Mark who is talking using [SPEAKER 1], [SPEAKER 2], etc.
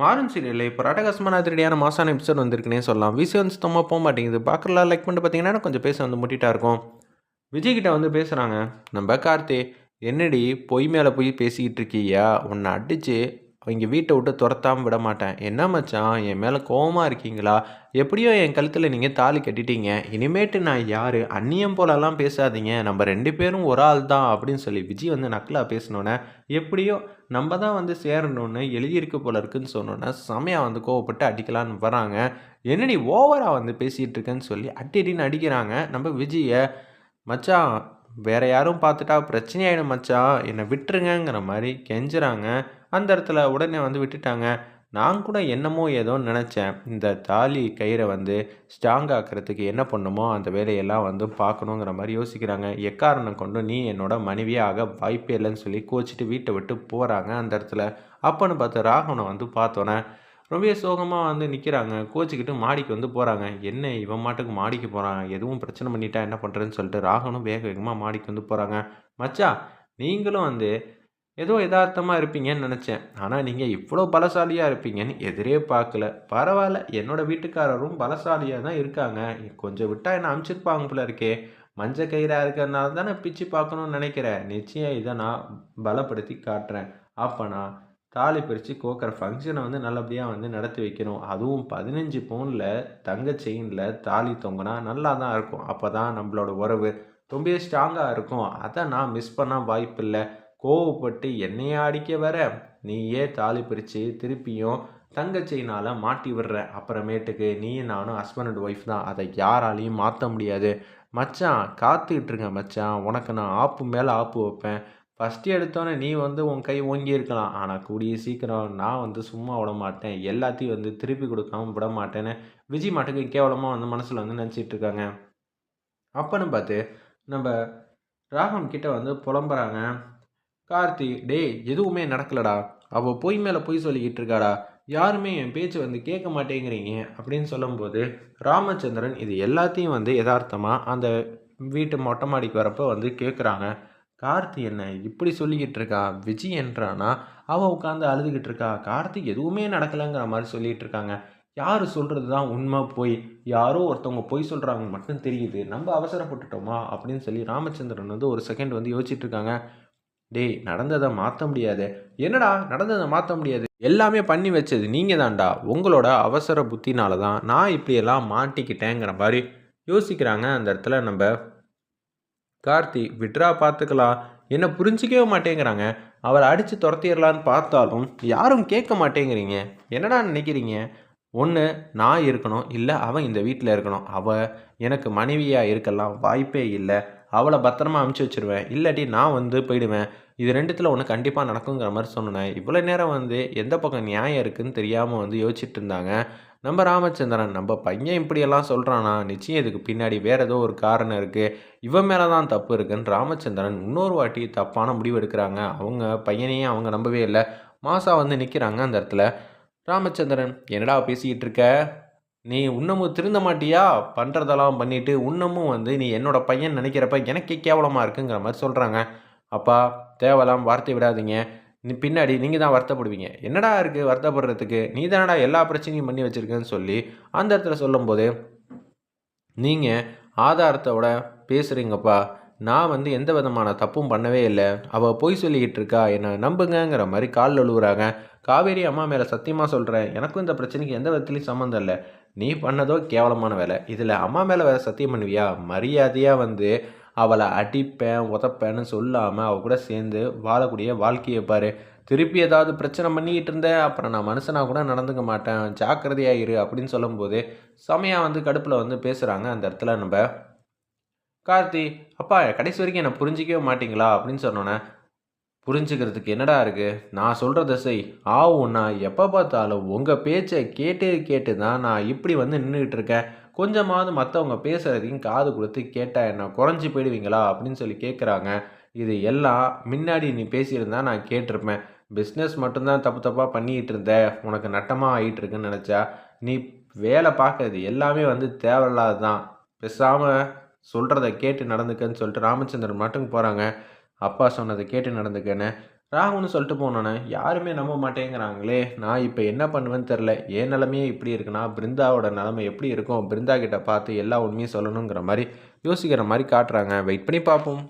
[SPEAKER 1] மாறன் சீரியலில் இப்போ ரடகசமான திருடியான மாசான எபிசோட் வந்திருக்குன்னே சொல்லலாம். விசி வந்து சுத்தமாக போக மாட்டேங்குது. பார்க்கலாம் லைக் பண்ணிட்டு பார்த்தீங்கன்னா கொஞ்சம் பேச வந்து முட்டிட்டா இருக்கும். விஜய்கிட்ட வந்து பேசுகிறாங்க நம்ம கார்த்தி என்னடி பொய் மேலே போய் பேசிக்கிட்டு இருக்கியா? உன்னை அடித்து அவங்க வீட்டை விட்டு துரத்தாமல் விட மாட்டேன். என்ன மச்சான்? என் மேலே கோவமாக இருக்கீங்களா? எப்படியோ என் கழுத்தில் நீங்கள் தாலி கட்டிட்டீங்க. இனிமேட்டு நான் யார்? அந்நியம் போலலாம் பேசாதீங்க. நம்ம ரெண்டு பேரும் ஒரு ஆள் தான் அப்படின்னு சொல்லி விஜய் வந்து நக்கலாக பேசினோன்னே எப்படியோ நம்ம தான் வந்து சேரணும்னு எழுதியிருக்கு போல இருக்குன்னு சொன்னோன்னே செமையாக வந்து கோவப்பட்டு அடிக்கலான்னு வராங்க. என்னடி ஓவராக வந்து பேசிகிட்டு இருக்கேன்னு சொல்லி அடி அடின்னு அடிக்கிறாங்க. நம்ம விஜயை மச்சான் வேறு யாரும் பார்த்துட்டா பிரச்சனையாயிடும் மச்சான். என்னை விட்டுருங்கங்கிற மாதிரி கெஞ்சுறாங்க. அந்த இடத்துல உடனே வந்து விட்டுட்டாங்க. நான் கூட என்னமோ ஏதோ நினச்சேன். இந்த தாலி கயிறை வந்து ஸ்ட்ராங் ஆக்கிறதுக்கு என்ன பண்ணுமோ அந்த வேலையெல்லாம் வந்து பார்க்கணுங்கிற மாதிரி யோசிக்கிறாங்க. எக்காரணம் கொண்டு நீ என்னோட மனைவியாக வாய்ப்பே இல்லைன்னு சொல்லி கோச்சிட்டு வீட்டை விட்டு போகிறாங்க அந்த இடத்துல. அப்போன்னு பார்த்து ராகவனை வந்து பார்த்தோன்னே ரொம்ப சோகமாக வந்து நிற்கிறாங்க கோச்சிக்கிட்டு மாடிக்கு வந்து போகிறாங்க என்ன இவன் மாட்டுக்கு மாடிக்கு போகிறான் எதுவும் பிரச்சனை பண்ணிட்டா என்ன பண்ணுறேன்னு சொல்லிட்டு ராகவனும் வேக வேகமாக மாடிக்கு வந்து போகிறாங்க மச்சா நீங்களும் வந்து ஏதோ யதார்த்தமாக இருப்பீங்கன்னு நினச்சேன். ஆனால் நீங்கள் இவ்வளோ பலசாலியாக இருப்பீங்கன்னு எதிரே பார்க்கல. பரவாயில்ல என்னோட வீட்டுக்காரரும் பலசாலியாக தான் இருக்காங்க. கொஞ்சம் விட்டால் என்ன அனுப்பிச்சிருப்பாங்க போல இருக்கே. மஞ்சள் கயிறாக இருக்கிறனால தானே பிச்சு பார்க்கணும்னு நினைக்கிறேன். நிச்சயம் இதை நான் பலப்படுத்தி காட்டுறேன். அப்போனா தாலி பிரித்து கோக்கிற ஃபங்க்ஷனை வந்து நல்லபடியாக வந்து நடத்தி வைக்கணும். அதுவும் பதினஞ்சு பவுனில் தங்க செயினில் தாலி தொங்கினா நல்லா தான் இருக்கும். அப்போ தான் நம்மளோட உறவு ரொம்பவே ஸ்ட்ராங்காக இருக்கும். அதை நான் மிஸ் பண்ண வாய்ப்பில்லை. கோவப்பட்டு என்னையே அடிக்க வர? நீயே தாலி பிரித்து திருப்பியும் தங்க மாட்டி விடுற அப்புறமேட்டுக்கு நீ நானும் ஹஸ்பண்ட் அண்ட் ஒய்ஃப் தான். அதை யாராலையும் மாற்ற முடியாது. மச்சான் காத்துக்கிட்டு இருங்க மச்சான். உனக்கு நான் ஆப்பு மேலே ஆப்பு வைப்பேன். ஃபஸ்ட்டு எடுத்தோன்னே நீ வந்து உன் கை ஓங்கி இருக்கலாம். ஆனால் கூடிய சீக்கிரம் நான் வந்து சும்மா விட மாட்டேன். எல்லாத்தையும் வந்து திருப்பி கொடுக்காம விட மாட்டேன்னு விஜய் மாட்டுக்கு கேவலமாக வந்து மனசில் வந்து நினச்சிட்டு இருக்காங்க. அப்பன்னு பார்த்து நம்ம ராகம் கிட்ட வந்து புலம்புறாங்க. கார்த்தி டேய் எதுவுமே நடக்கலடா. அவள் பொய் மேலே பொய் சொல்லிக்கிட்டு இருக்காடா. யாருமே என் பேச்சு வந்து கேட்க மாட்டேங்கிறீங்க. அப்படின்னு சொல்லும்போது ராமச்சந்திரன் இது எல்லாத்தையும் வந்து யதார்த்தமாக அந்த வீட்டு மொட்டை மாடிக்கு வரப்போ வந்து கேட்குறாங்க கார்த்தி என்ன இப்படி சொல்லிக்கிட்டு இருக்கா? விஜய் என்றானா? அவள் உட்காந்து அழுதுகிட்டு இருக்கா? கார்த்திக் எதுவுமே நடக்கலைங்கிற மாதிரி சொல்லிகிட்டு இருக்காங்க. யார் சொல்கிறது தான் உண்மை போய்? யாரோ ஒருத்தவங்க பொய் சொல்கிறாங்க மட்டும் தெரியுது. நம்ம அவசரப்பட்டுட்டோமா? அப்படின்னு சொல்லி ராமச்சந்திரன் வந்து ஒரு செகண்ட் வந்து யோசிச்சுட்டு இருக்காங்க. டேய் நடந்ததை மாற்ற முடியாது. என்னடா நடந்ததை மாற்ற முடியாது? எல்லாமே பண்ணி வச்சது நீங்கள் தான்டா உங்களோட அவசர புத்தினால தான் நான் இப்படியெல்லாம் மாட்டிக்கிட்டேங்கிற மாதிரி யோசிக்கிறாங்க அந்த இடத்துல நம்ம கார்த்தி. விட்ரா பார்த்துக்கலாம் என்னை புரிஞ்சிக்கவே மாட்டேங்கிறாங்க. அவரை அடித்து துரத்திடலான்னு பார்த்தாலும் யாரும் கேட்க மாட்டேங்கிறீங்க. என்னடா நினைக்கிறீங்க? ஒன்று நான் இருக்கணும். இல்லை அவன் இந்த வீட்டில் இருக்கணும். அவள் எனக்கு மனைவியாக இருக்கலாம் வாய்ப்பே இல்லை. அவளை பத்திரமா அமுச்சு வச்சுருவேன். இல்லாட்டி நான் வந்து போயிடுவேன். இது ரெண்டுத்தில் ஒன்று கண்டிப்பாக நடக்குங்கிற மாதிரி சொன்னேன். இவ்வளோ நேரம் வந்து எந்த பக்கம் நியாயம் இருக்குதுன்னு தெரியாமல் வந்து யோசிச்சுட்டு இருந்தாங்க. நம்ம ராமச்சந்திரன் நம்ம பையன் இப்படியெல்லாம் சொல்கிறானா நிச்சயம் இதுக்கு பின்னாடி வேறு ஏதோ ஒரு காரணம் இருக்குது இவன் மேலே தான் தப்பு இருக்குன்னு ராமச்சந்திரன் இன்னொரு வாட்டி தப்பான முடிவு எடுக்கிறாங்க. அவங்க பையனையே அவங்க நம்பவே இல்லை. மாசா வந்து நிற்கிறாங்க அந்த இடத்துல. ராமச்சந்திரன் என்னடா பேசிக்கிட்டு இருக்க? நீ இன்னமும் திருந்த மாட்டியா பண்ணுறதெல்லாம் பண்ணிவிட்டு இன்னமும் வந்து நீ என்னோட பையன் நினைக்கிறப்ப எனக்கே கேவலமாக இருக்குங்கிற மாதிரி சொல்கிறாங்க அப்பா தேவலாம் வார்த்தை விடாதீங்க. நீ பின்னாடி நீங்கள் தான் வருத்தப்படுவீங்க. என்னடா இருக்குது வருத்தப்படுறதுக்கு? நீ தானடா எல்லா பிரச்சனையும் பண்ணி வச்சுருக்கேன்னு சொல்லி அந்த இடத்துல சொல்லும்போது நீங்கள் ஆதாரத்தோட பேசுகிறீங்கப்பா நான் வந்து எந்த விதமான தப்பும் பண்ணவே இல்லை. அவள் பொய் சொல்லிக்கிட்டு இருக்கா? என்னை நம்புங்கங்கிற மாதிரி கால் அழுகுறாங்க காவேரி அம்மா மேலே சத்தியமாக சொல்கிறேன் எனக்கும் இந்த பிரச்சனைக்கு எந்த விதத்துலையும் சம்மந்தம் இல்லை. நீ பண்ணதோ கேவலமான வேலை. இதில் அம்மா மேலே வேறு சத்தியம் பண்ணுவியா? மரியாதையாக வந்து அவளை அடிப்பேன் உதப்பேன்னு சொல்லாமல் அவள் கூட சேர்ந்து வாழக்கூடிய வாழ்க்கையை பாரு. திருப்பி ஏதாவது பிரச்சனை பண்ணிக்கிட்டு இருந்தேன். அப்புறம் நான் மனுஷனாக கூட நடந்துக்க மாட்டேன். ஜாக்கிரதையாக இரு அப்படின்னு சொல்லும்போது செமையாக வந்து கடுப்பில் வந்து பேசுகிறாங்க அந்த இடத்துல நம்ம கார்த்தி அப்பா கடைசி வரைக்கும் என்னை புரிஞ்சிக்கவே மாட்டிங்களா? அப்படின்னு சொன்னோன்னே புரிஞ்சுக்கிறதுக்கு என்னடா இருக்குது நான் சொல்கிறத செய். ஆவுன்னா எப்போ பார்த்தாலும் உங்கள் பேச்சை கேட்டு கேட்டு தான் நான் இப்படி வந்து நின்றுக்கிட்டு இருக்கேன். கொஞ்சமாவது மற்றவங்க பேசுகிறதையும் காது கொடுத்து கேட்டால் என்ன குறைஞ்சி போயிடுவீங்களா? அப்படின்னு சொல்லி கேட்குறாங்க இது எல்லாம் முன்னாடி நீ பேசியிருந்தா நான் கேட்டிருப்பேன். பிஸ்னஸ் மட்டும்தான் தப்பு தப்பாக பண்ணிகிட்டு இருந்த. உனக்கு நட்டமாக ஆகிட்டு இருக்குன்னு நினச்சா நீ வேலை பார்க்குறது எல்லாமே வந்து தேவையில்லாது தான் பேசாமல் சொல்கிறத கேட்டு நடந்துக்கன்னு சொல்லிட்டு ராமச்சந்திரன் மட்டும் போகிறாங்க அப்பா சொன்னதை கேட்டு நடந்துக்கன்னு. ராகுன்னு சொல்லிட்டு போனோன்னே யாருமே நம்ப மாட்டேங்கிறாங்களே நான் இப்போ என்ன பண்ணுவேன்னு தெரில என் நிலமையே இப்படி இருக்குன்னா பிருந்தாவோட நிலமை எப்படி இருக்கும்? பிருந்தா கிட்ட பார்த்து எல்லா உண்மையும் சொல்லணுங்கிற மாதிரி யோசிக்கிற மாதிரி காட்டுறாங்க. வெயிட் பண்ணி பார்ப்போம்.